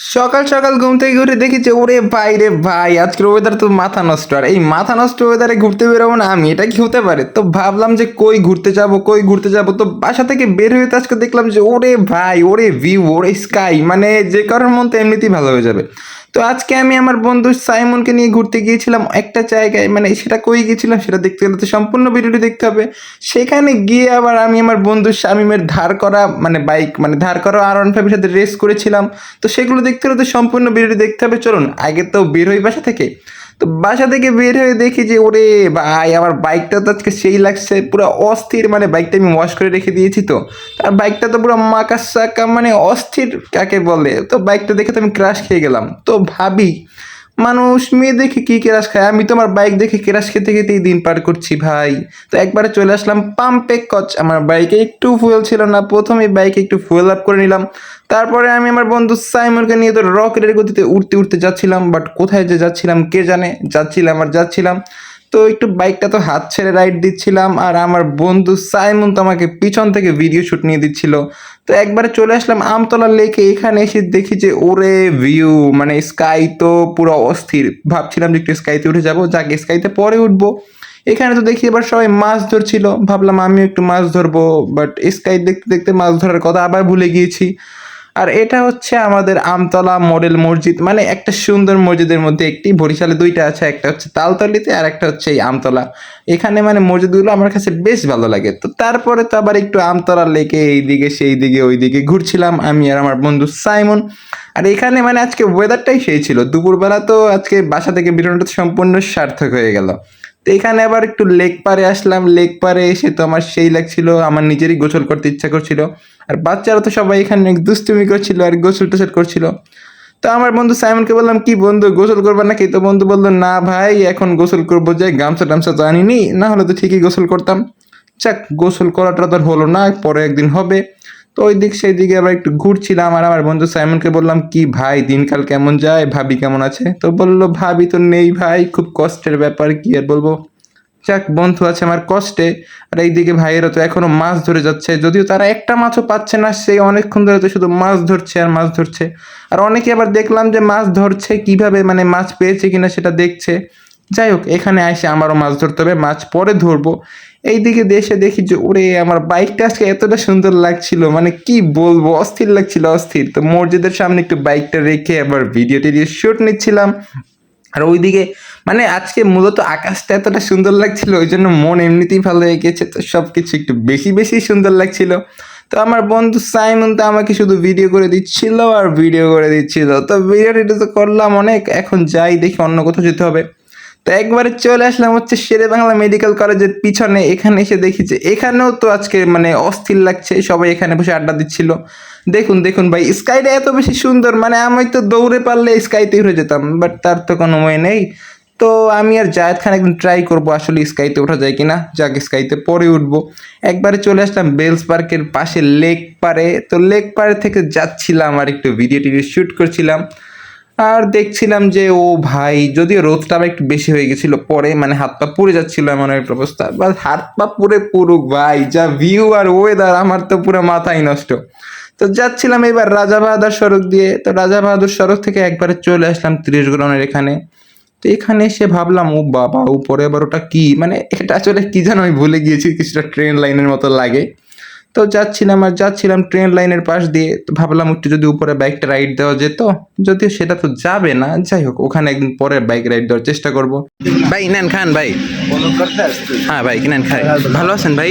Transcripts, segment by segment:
সকাল সকাল ঘুম থেকে ঘুরে দেখি যে, ওরে ভাই রে ভাই, আজকের ওয়েদার তো মাথা নষ্ট। আর এই মাথা নষ্ট ওয়েদারে ঘুরতে বেরোবো না আমি, এটা কি হতে পারে? তো ভাবলাম যে, কই ঘুরতে যাব, কই ঘুরতে যাব? তো বাসা থেকে বের হয়ে আজকে দেখলাম যে, ওরে ভাই, ওরে ভিউ ওরে স্কাই মানে যে কারোর মন তো এমনিতেই ভালো হয়ে যাবে। তো আজকে আমি আমার বন্ধু সাইমনকে নিয়ে ঘুরতে গিয়েছিলাম একটা জায়গায় মানে সেটা কই গিয়েছিলাম সেটা দেখতে গেলে তো সম্পূর্ণ ভিডিওটি দেখতে হবে। সেখানে গিয়ে আবার আমি আমার বন্ধু শামিমের ধার করা মানে বাইক মানে ধার করা আর ওয়ান ফাইভের সাথে রেস করেছিলাম। তো সেগুলো দেখতে হলে তো সম্পূর্ণ ভিডিওটি দেখতে হবে। চলুন, আগে তো বের হই বাসা থেকে। তো বাসা থেকে বের হয়ে দেখি যে, ওরে ভাই, আমার বাইকটা তো আজকে সেই লাগছে, পুরো অস্থির মানে বাইকটা আমি ওয়াশ করে রেখে দিয়েছি তো। আর বাইকটা তো পুরো মাকা মানে অস্থির, কাকে বলে? তো বাইকটা দেখে তো আমি ক্রাশ খেয়ে গেলাম। তো ভাবি মানুষ, মেয়ে দেখে কি কেরাস খায়? আমি তোমার বাইক দেখে কেরাস খেতে খেতেই দিন পার করছি ভাই। তো একবারে চলে আসলাম পাম্পে কচ। আমার বাইকে একটু ফুয়েল ছিল না। প্রথমে বাইকে একটু ফুয়েল আপ করে নিলাম। তারপরে আমি আমার বন্ধু সাইমনকে নিয়ে তো রকেটের গতিতে উঠতে উঠতে যাচ্ছিলাম। বাট কোথায় যে যাচ্ছিলাম কে জানে? যাচ্ছিলাম আর যাচ্ছিলাম। তো একটু বাইকটা তো হাত ছেড়ে রাইড দিচ্ছিলাম আর আমার বন্ধু সাইমন তো আমাকে পিছন থেকে ভিডিও শুট নিয়ে দিচ্ছিল। তো একবারে চলে আসলাম আমতলা লেকে এখানে এসে দেখি যে ওরে ভিউ মানে স্কাই তো পুরো অস্থির। ভাবছিলাম যে একটু স্কাইতে উঠে যাব, যাকে স্কাইতে পরে উঠবো। এখানে তো দেখি এবার সবাই মাছ ধরছিল, ভাবলাম আমিও একটু মাছ ধরবো বাট স্কাই দেখতে দেখতে মাছ ধরার কথা আবার ভুলে গিয়েছি। আর এটা হচ্ছে আমাদের আমতলা মডেল মসজিদ মানে একটা সুন্দর মসজিদের মধ্যে একটি বরিশালে দুইটা আছে, একটা হচ্ছে তালতলিতে আর একটা হচ্ছে এই আমতলা। এখানে মানে মসজিদগুলো আমার কাছে বেশ ভালো লাগে। তো তারপরে তো আবার একটু আমতলা লেকে এইদিকে সেই দিকে ওই দিকে ঘুরছিলাম আমি আর আমার বন্ধু সাইমন। আর এখানে মানে আজকে ওয়েদারটাই সেই ছিল। দুপুরবেলা তো আজকে বাসা থেকে বেরোনোটা সম্পূর্ণ সার্থক হয়ে গেল। তো এখানে আবার একটু লেক পারে আসলাম। লেক পারে এসে তো আমার সেই লাগছিল, আমার নিজেরই গোসল করতে ইচ্ছা করছিল। আর বাচ্চারা তো সবাই এখানে দুষ্টুমি করছিল আর গোসল টোসল করছিল। তো আমার বন্ধু সাইমনকে বললাম, কি বন্ধু, গোসল করবা নাকি? তো বন্ধু বলল, না ভাই, এখন গোসল করব যে, গামছা টামছা তো আনিনি, না হলে তো ঠিকই গোসল করতাম। যাক, গোসল করাটা তো হলো না, পরে একদিন হবে। তো ওই দিক সেই দিকে আবার একটু ঘুরছিলাম আর আমার বন্ধু সাইমনকে বললাম, কি ভাই, দিনকাল কেমন যায়? ভাবি কেমন আছে? তো বলল, ভাবি তো নেই ভাই, খুব কষ্টের ব্যাপার, কি আর বলব? যাক, বন্ধু আছে আমার কষ্টে, আর এইদিকে ভাইয়েরা তো এখনও মাছ ধরে যাচ্ছে, যদিও তারা একটা মাছও পাচ্ছে না সেই অনেকক্ষণ ধরে তো শুধু মাছ ধরছে আর মাছ ধরছে। আর অনেকে আবার দেখলাম যে মাছ ধরছে, কীভাবে মানে মাছ পেয়েছে কিনা সেটা দেখছে। যাই হোক, এখানে এসে আমারও মাছ ধরতে হবে, মাছ পরে ধরবো। এইদিকে দেশে দেখি যে, ওরে, আমার বাইকটা আজকে এতটা সুন্দর লাগছিল। মানে কি বলব, অস্থির লাগছিল, অস্থির। তো মসজিদের সামনে একটু বাইকটা রেখে আবার ভিডিও টিডিও শ্যুট নিচ্ছিলাম। আর ওইদিকে মানে আজকে মূলত আকাশটা এতটা সুন্দর লাগছিল, ওই জন্য মন এমনিতেই ভালো হয়ে গেছে। তো সব কিছু একটু বেশি বেশি সুন্দর লাগছিল। তো আমার বন্ধু সাইমন তো আমাকে শুধু ভিডিও করে দিচ্ছিল আর ভিডিও করে দিচ্ছিল। তো ভিডিও টিডিও তো করলাম অনেক, এখন যাই দেখি অন্য কোথাও যেতে হবে। তো একবারে চলে আসলাম হচ্ছে শেরে বাংলা মেডিকেল কলেজের পিছনে। এখানে এসে দেখি যে এখানেও তো আজকে মানে অস্থির লাগছে, সবাই এখানে বসে আড্ডা দিচ্ছিল। দেখুন দেখুন ভাই স্কাইটা এত বেশি সুন্দর মানে আমি তো দৌড়ে পারলে স্কাইতে উঠে যেতাম বাট তার তো কোনো ওয়ে নেই। তো আমি আর জায়েদ খান একদিন ট্রাই করব আসলে স্কাইতে ওঠা যায় কিনা, যাক স্কাইতে পরে উঠবো। একবারে চলে আসলাম বেলস পার্কের পাশে লেক পারে তো লেক পারে থেকে যাচ্ছিলাম আর একটু ভিডিও টিডিও শ্যুট করছিলাম। আর দেখছিলাম যে, ও ভাই, যদিও রোদটা একটু বেশি হয়ে গেছিল পরে মানে হাত পা পুড়ে যাচ্ছিল এমন একটা অবস্থা। বা হাত পা পুরে পুরুক ভাই, যা ভিউ আর ওয়েদার আমার তো পুরো মাথাই নষ্ট। তো যাচ্ছিলাম এবার রাজা বাহাদুর সড়ক দিয়ে। তো রাজা বাহাদুর সড়ক থেকে একবারে চলে আসলাম ত্রিশ গ্রাউন্ডের এখানে। তো এখানে এসে ভাবলাম, ও বাবা, উপরে আবার ওটা কি? মানে এটা আসলে কি যেন আমি ভুলে গিয়েছি, কিছুটা ট্রেন লাইনের মতো লাগে। তো যাচ্ছিলাম আর যাচ্ছিলাম ট্রেন লাইনের পাশ দিয়ে। তো ভাবলাম একটু যদি উপরে বাইকটা রাইড দেওয়া যেত যদিও সেটা তো যাবে না। যাই হোক ওখানে একদিন পরে বাইক রাইড দেওয়ার চেষ্টা করব। ভাই নেন খান ভাই। হ্যাঁ ভাই নেন খাই। ভালো আছেন ভাই?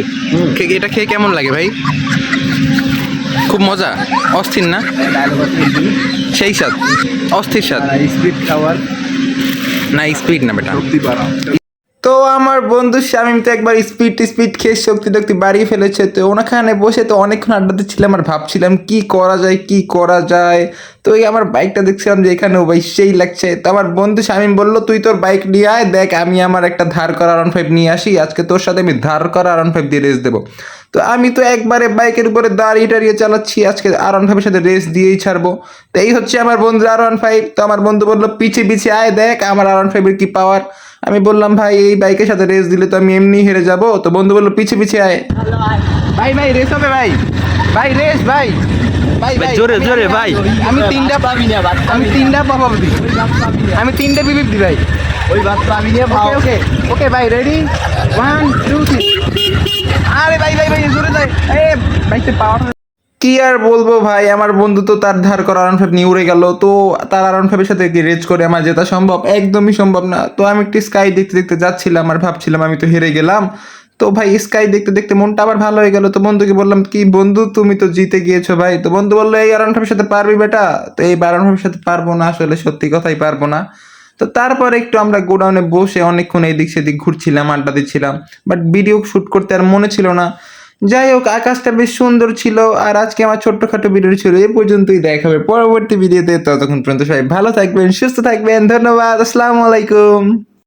এটা খেয়ে কেমন লাগে ভাই? খুব মজা? অস্থির না? সেই স্বাদ। অস্থির স্বাদ। স্পিড টাওয়ার না স্পিড না বেটা। তো আমার বন্ধু শামিম তো একবার স্পিড স্পিড খেয়ে শক্তি টক্তি বাড়িয়ে ফেলেছে। তো ওনাখানে বসে তো অনেকক্ষণ আড্ডাতে ছিলাম আর ভাবছিলাম, কি করা যায়, কি করা যায়? তো এই আমার বাইকটা দেখছিলাম যে এখানে ভাই সেই লাগছে। তো আমার বন্ধু শামিম বলল, তুই তোর বাইক নিয়ে আয়, দেখ আমি আমার একটা ধার করা আরন ফাইভ নিয়ে আসি। আজকে তোর সাথে আমি ধার করা আরন ফাইভ দিয়ে রেস দেবো। তো আমি তো একবারে বাইকের উপরে দাঁড়িয়ে টাড়িয়ে চালাচ্ছি আজকে আর ওয়ান ফাইভের সাথে রেস দিয়েই ছাড়বো। তো এই হচ্ছে আমার বন্ধু আর ওয়ান ফাইভ তো আমার বন্ধু বলল পিছে পিছে আয় দেখ আমার আর ওয়ান ফাইভের কি পাওয়ার আমি বললাম ভাই এই বাইকের সাথে রেস দিলে তো আমি এমনি হেরে যাব। তো বন্ধু বলল পিছে পিছে আয়। ভাই ভাই রেস হবে ভাই। ভাই রেস ভাই। ভাই জোরে, আমি- জোরে, ভাই। আমি তিনটা পাবি না আমি তিনটা পাবো আমি তিনটা বিবিপ দিই ভাই। ওই ভাত পাবি না ভাও। ওকে ওকে ভাই রেডি ওয়ান টু থ্রি আরে ভাই ভাই ভাই জোরে যাই। এ বাইকতে পাওয়ার কি আর বলব ভাই আমার বন্ধু তো তার ধার করা আরন ফাইভ নিয়ে উড়ে গেল তো তার আরন ফাইভের সাথে কি রেজ করে আমার জেতা সম্ভব? একদমই সম্ভব না। তো আমি একটি স্কাই দেখতে দেখতে যাচ্ছিলাম আর ভাবছিলাম আমি তো হেরে গেলাম। তো ভাই স্কাই দেখতে দেখতে মনটা আবার ভালো হয়ে গেল। তো বন্ধুকে বললাম কি বন্ধু তুমি তো জিতে গিয়েছো ভাই। তো বন্ধু বলল এই আরন ফাইভের সাথে পারবি বেটা? তো এই আরন ফাইভের সাথে পারব না আসলে সত্যি কথাই পারব না। তো তারপর একটু আমরা গোডাউনে বসে অনেকক্ষণ এদিক সেদিক ঘুরছিলাম, আড্ডা দিচ্ছিলাম। বাট ভিডিও শ্যুট করতে আর মনে ছিল না। যাই হোক, আকাশটা বেশ সুন্দর ছিল আর আজকে আমার ছোট্টখাটো ভিডিও ছিল, এ পর্যন্তই দেখা হবে পরবর্তী ভিডিওতে ততক্ষণ পর্যন্ত সবাই ভালো থাকবেন, সুস্থ থাকবেন, ধন্যবাদ, আসসালামু আলাইকুম।